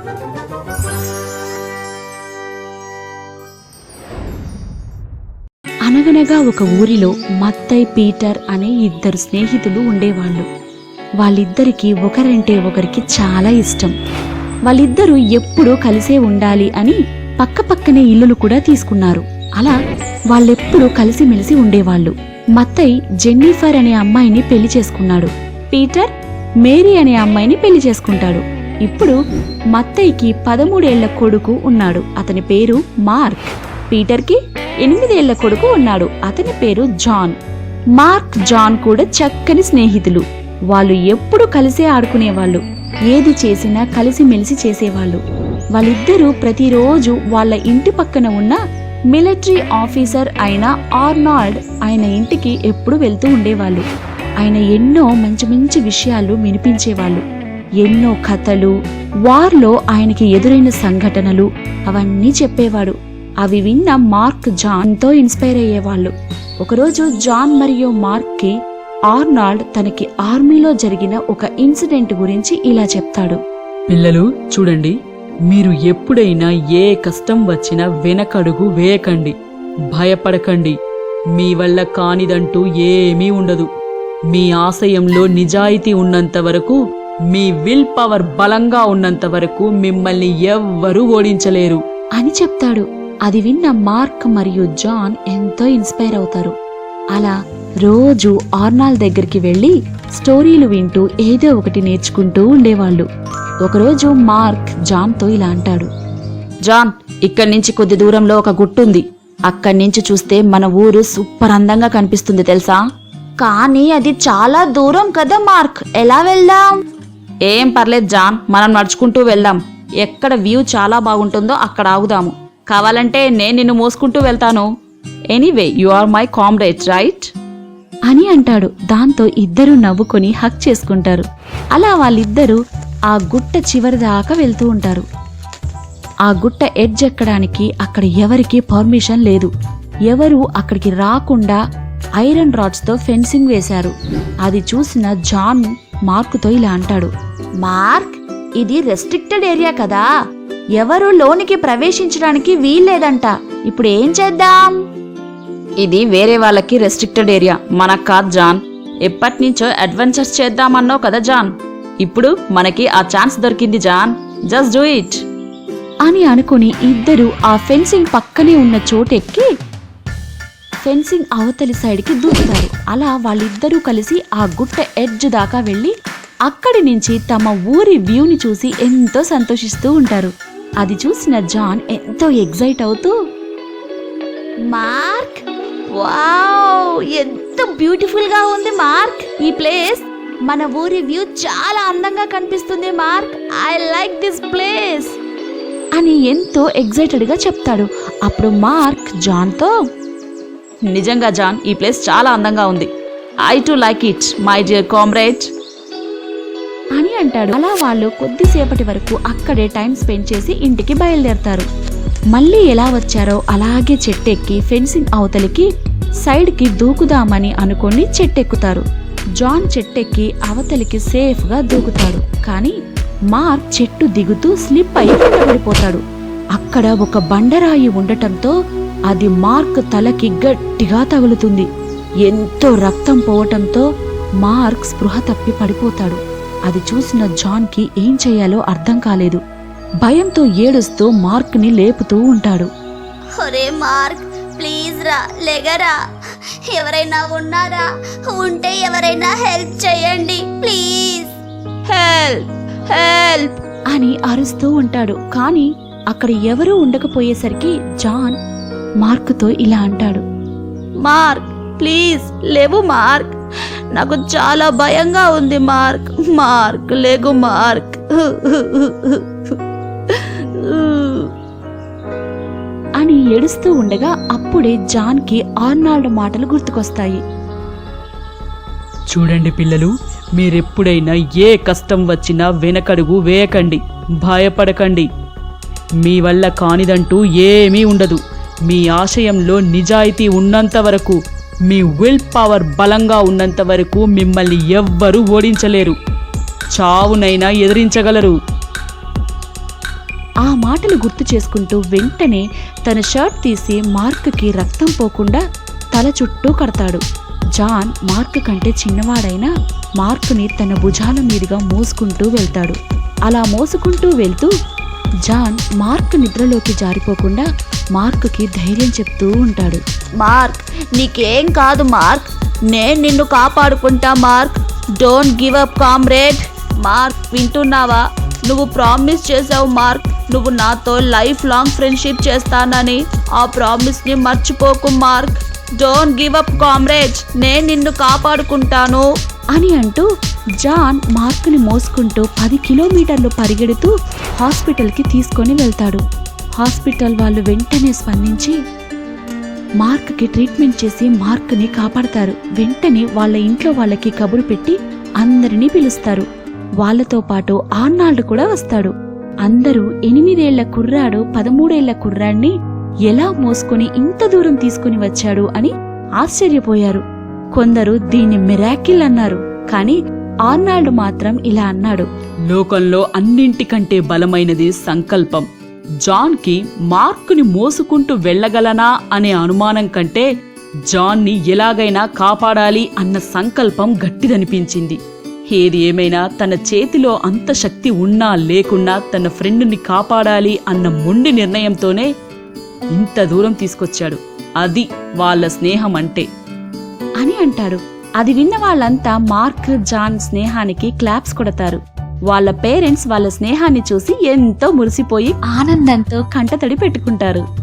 అనగనగా ఒక ఊరిలో మత్తై పీటర్ అనే ఇద్దరు స్నేహితులు ఉండేవాళ్ళు. వాళ్ళిద్దరికీ ఒకరంటే ఒకరికి చాలా ఇష్టం. వాళ్ళిద్దరూ ఎప్పుడూ కలిసే ఉండాలి అని పక్కపక్కనే ఇల్లులు కూడా తీసుకున్నారు. అలా వాళ్ళెప్పుడూ కలిసిమెలిసి ఉండేవాళ్ళు. మత్తై జెన్నిఫర్ అనే అమ్మాయిని పెళ్ళి చేసుకున్నాడు. పీటర్ మేరీ అనే అమ్మాయిని పెళ్ళి చేసుకుంటాడు. ఇప్పుడు మత్తయ్యకి పదమూడేళ్ళ కొడుకు ఉన్నాడు. అతని పేరు మార్క్. పీటర్కి ఎనిమిదేళ్ళ కొడుకు ఉన్నాడు. అతని పేరు జాన్. మార్క్ జాన్ కూడా చక్కని స్నేహితులు. వాళ్ళు ఎప్పుడు కలిసే ఆడుకునేవాళ్ళు. ఏది చేసినా కలిసిమెలిసి చేసేవాళ్ళు. వాళ్ళిద్దరూ ప్రతిరోజు వాళ్ళ ఇంటి పక్కన ఉన్న మిలిటరీ ఆఫీసర్ అయిన ఆర్నాల్డ్ ఆయన ఇంటికి ఎప్పుడు వెళ్తూ ఉండేవాళ్ళు. ఆయన ఎన్నో మంచి మంచి విషయాలు వినిపించేవాళ్ళు. ఎన్నో కథలు వార్లో ఆయనకి ఎదురైన సంఘటనలు అవన్నీ చెప్పేవాడు. అవి విన్న మార్క్ జాన్తో ఇన్స్పైర్ అయ్యేవాళ్ళు. ఒకరోజు జాన్ మరియు మార్క్కి ఆర్నాల్డ్ తనకి ఆర్మీలో జరిగిన ఒక ఇన్సిడెంట్ గురించి ఇలా చెప్తాడు. పిల్లలు చూడండి. మీరు ఎప్పుడైనా ఏ కష్టం వచ్చినా వెనకడుగు వేయకండి. భయపడకండి. మీ వల్ల కానిదంటూ ఏమీ ఉండదు. మీ ఆశయంలో నిజాయితీ ఉన్నంత వరకు మీ విల్ పవర్ బలంగా ఉన్నంత వరకు మిమ్మల్ని ఎవ్వరూ ఓడించలేరు. అని చెప్తాడు. అది విన్న మార్క్ మరియు జాన్ ఎంతో ఇన్స్పైర్ అవుతారు. అలా రోజు ఆర్నాల్ దగ్గరికి వెళ్ళి స్టోరీలు వింటూ ఏదో ఒకటి నేర్చుకుంటూ ఉండేవాళ్ళు. ఒకరోజు మార్క్ జాన్తో ఇలా అంటాడు. జాన్ ఇక్కడి నుంచి కొద్ది దూరంలో ఒక గుట్టుంది. అక్కడి నుంచి చూస్తే మన ఊరు సూపర్ అందంగా కనిపిస్తుంది తెలుసా? కానీ అది చాలా దూరం కదా మార్క్. ఎలా వెళ్దాం? ఏం పర్లేదు జాన్ మనం నడుచుకుంటూ వెళ్దాం. ఎక్కడ వ్యూ చాలా బాగుంటుందో అక్కడ ఆగుదాము. కావాలంటే నేను నిన్ను మోసుకుంటూ వెళ్తాను. Anyway you are my comrade right? అని అంటాడు. దాంతో ఇద్దరూ నవ్వుకొని హక్ చేసుకుంటారు. అలా వాళ్ళిద్దరూ ఆ గుట్ట చివరి దాకా వెళ్తూ ఉంటారు. ఆ గుట్ట ఎడ్జ్ ఎక్కడానికి అక్కడ ఎవరికి పర్మిషన్ లేదు. ఎవరు అక్కడికి రాకుండా ఐరన్ రాడ్స్తో ఫెన్సింగ్ వేశారు. అది చూసిన జాన్ మార్కుతో ఇలా అంటాడు. మార్క్ ఇది రెస్ట్రిక్టెడ్ ఏరియా కదా. ఎవరు లోనికి ప్రవేశించడానికి వీల్లేదంట. ఇప్పుడు ఏం చేద్దాం? ఇది వేరే వాళ్ళకి రెస్ట్రిక్టెడ్ ఏరియా మనకు కాదు జాన్. ఎప్పటి నుంచో అడ్వెంచర్స్ చేద్దామన్నావు కదా జాన్. ఇప్పుడు మనకి ఆ ఛాన్స్ దొరికింది జాన్. జస్ట్ డూ ఇట్ అని అనుకుని ఇద్దరు ఆ ఫెన్సింగ్ పక్కనే ఉన్న చోటెక్కి ఫెన్సింగ్ అవతలి సైడ్కి దూకుతారు. అలా వాళ్ళిద్దరూ కలిసి ఆ గుట్ట ఎడ్జ్ దాకా వెళ్ళి అక్కడి నుంచి తమ ఊరి వ్యూని చూసి ఎంతో సంతోషిస్తూ ఉంటారు. అది చూసిన జాన్ ఎంతో ఎగ్జైట్ అవుతూ మార్క్! వావ్! ఎంత బ్యూటిఫుల్గా ఉంది మార్క్! ఈ ప్లేస్! మన ఊరి వ్యూ చాలా అందంగా కనిపిస్తుంది Mark! I like this place! అని ఎంతో ఎగ్జైటెడ్గా చెప్తాడు. అప్పుడు మార్క్ జాన్తో నిజంగా జాన్ ఈ ప్లేస్ చాలా అందంగా ఉంది. I to like it my dear comrade. అని అంటాడు. అలా వాళ్ళు కొద్దిసేపటి వరకు అక్కడే టైం స్పెండ్ చేసి ఇంటికి బయలుదేరతారు. మళ్ళీ ఎలా వచ్చారో అలాగే చెట్టెక్కి ఫెన్సింగ్ అవతలికి సైడ్కి దూకుదామని అనుకొని చెట్టెక్కుతారు. జాన్ చెట్టెక్కి అవతలికి సేఫ్గా దూకుతాడు. కానీ మార్క్ చెట్టు దిగుతూ స్లిప్ అయి పడిపోతాడు అక్కడ ఒక బండరాయి ఉండటంతో అది మార్క్ తలకి గట్టిగా తగులుతుంది. ఎంతో రక్తం పోవటంతో మార్క్ స్పృహ తప్పి పడిపోతాడు. అది చూసిన జాన్కి ఏం చేయాలో అర్థం కాలేదు. భయంతో ఏడుస్తూ మార్క్ని లేపుతూ ఉంటాడు. ఒరే మార్క్ ప్లీజ్ రా లెగరా. ఎవరైనా ఉన్నారా? ఉంటే ఎవరైనా హెల్ప్ చేయండి ప్లీజ్. హెల్ప్ హెల్ప్ అని అరుస్తూ ఉంటాడు. కానీ అక్కడ ఎవరూ ఉండకపోయేసరికి జాన్ మార్క్తో ఇలా అంటాడు. మార్క్ ప్లీజ్ లేవు మార్క్. నాకు చాలా భయంగా ఉంది మార్క్. Mark లేగు mark. అని ఏడుస్తూ ఉండగా అప్పుడే జాన్కి ఆర్నాల్డ్ మాటలు గుర్తుకొస్తాయి. చూడండి పిల్లలు మీరెప్పుడైనా ఏ కష్టం వచ్చినా వెనకడుగు వేయకండి భయపడకండి. మీ వల్ల కానిదంటూ ఏమీ ఉండదు. మీ ఆశయంలో నిజాయితీ ఉన్నంత వరకు మీ విల్ పవర్ బలంగా ఉన్నంత వరకు మిమ్మల్ని ఎవ్వరూ ఓడించలేరు. చావునైనా ఎదిరించగలరు. ఆ మాటలు గుర్తు చేసుకుంటూ వెంటనే తన షర్ట్ తీసి మార్క్కి రక్తం పోకుండా తల చుట్టూ కడతాడు. జాన్ మార్క్ కంటే చిన్నవాడైనా మార్క్ని తన భుజాల మీదుగా మోసుకుంటూ వెళ్తాడు. అలా మోసుకుంటూ వెళ్తూ జాన్ మార్క్ నిద్రలోకి జారిపోకుండా మార్క్కి ధైర్యం చెప్తూ ఉంటాడు. మార్క్ నీకేం కాదు మార్క్. నేను నిన్ను కాపాడుకుంటా Mark. Don't give up comrade. Mark వింటున్నావా? నువ్వు ప్రామిస్ చేసావు మార్క్. నువ్వు నాతో లైఫ్ లాంగ్ ఫ్రెండ్షిప్ చేస్తానని. ఆ ప్రామిస్ని మర్చిపోకు Mark. Don't give up comrade. నేను నిన్ను కాపాడుకుంటాను. అని అంటూ జాన్ మార్క్ని మోసుకుంటూ పది కిలోమీటర్లు పరిగెడుతూ హాస్పిటల్కి తీసుకొని వెళ్తాడు. హాస్పిటల్ వాళ్ళు వెంటనే స్పందించి మార్క్కి ట్రీట్మెంట్ చేసి మార్క్ని కాపాడతారు. వెంటనే వాళ్ళ ఇంట్లో వాళ్ళకి కబురు పెట్టి అందరినీ పిలుస్తారు. వాళ్ళతో పాటు ఆర్నాల్డ్ కూడా వస్తాడు. అందరూ ఎనిమిదేళ్ళ కుర్రాడు పదమూడేళ్ళ కుర్రాడిని ఎలా మోసుకొని ఇంత దూరం తీసుకుని వచ్చాడు అని ఆశ్చర్యపోయారు. కొందరు దీన్ని మిరాకిల్ అన్నారు. కానీ ఆర్నాల్డ్ మాత్రం ఇలా అన్నాడు. లోకంలో అన్నింటికంటే బలమైనది సంకల్పం. జాన్కి మార్కుని మోసుకుంటూ వెళ్ళగలనా అనే అనుమానం కంటే జాన్ని ఎలాగైనా కాపాడాలి అన్న సంకల్పం గట్టిదనిపించింది. ఏది ఏమైనా తన చేతిలో అంత శక్తి ఉన్నా లేకున్నా తన ఫ్రెండ్ని కాపాడాలి అన్న మొండి నిర్ణయంతోనే ఇంత దూరం తీసుకొచ్చాడు. అది వాళ్ళ స్నేహం అంటే అని అంటాడు అది విన్న వాళ్ళంతా మార్క్ జాన్ స్నేహానికి క్లాప్స్ కొడతారు. వాళ్ళ పేరెంట్స్ వాళ్ళ స్నేహాన్ని చూసి ఎంతో మురిసిపోయి ఆనందంతో కంటతడి పెట్టుకుంటారు.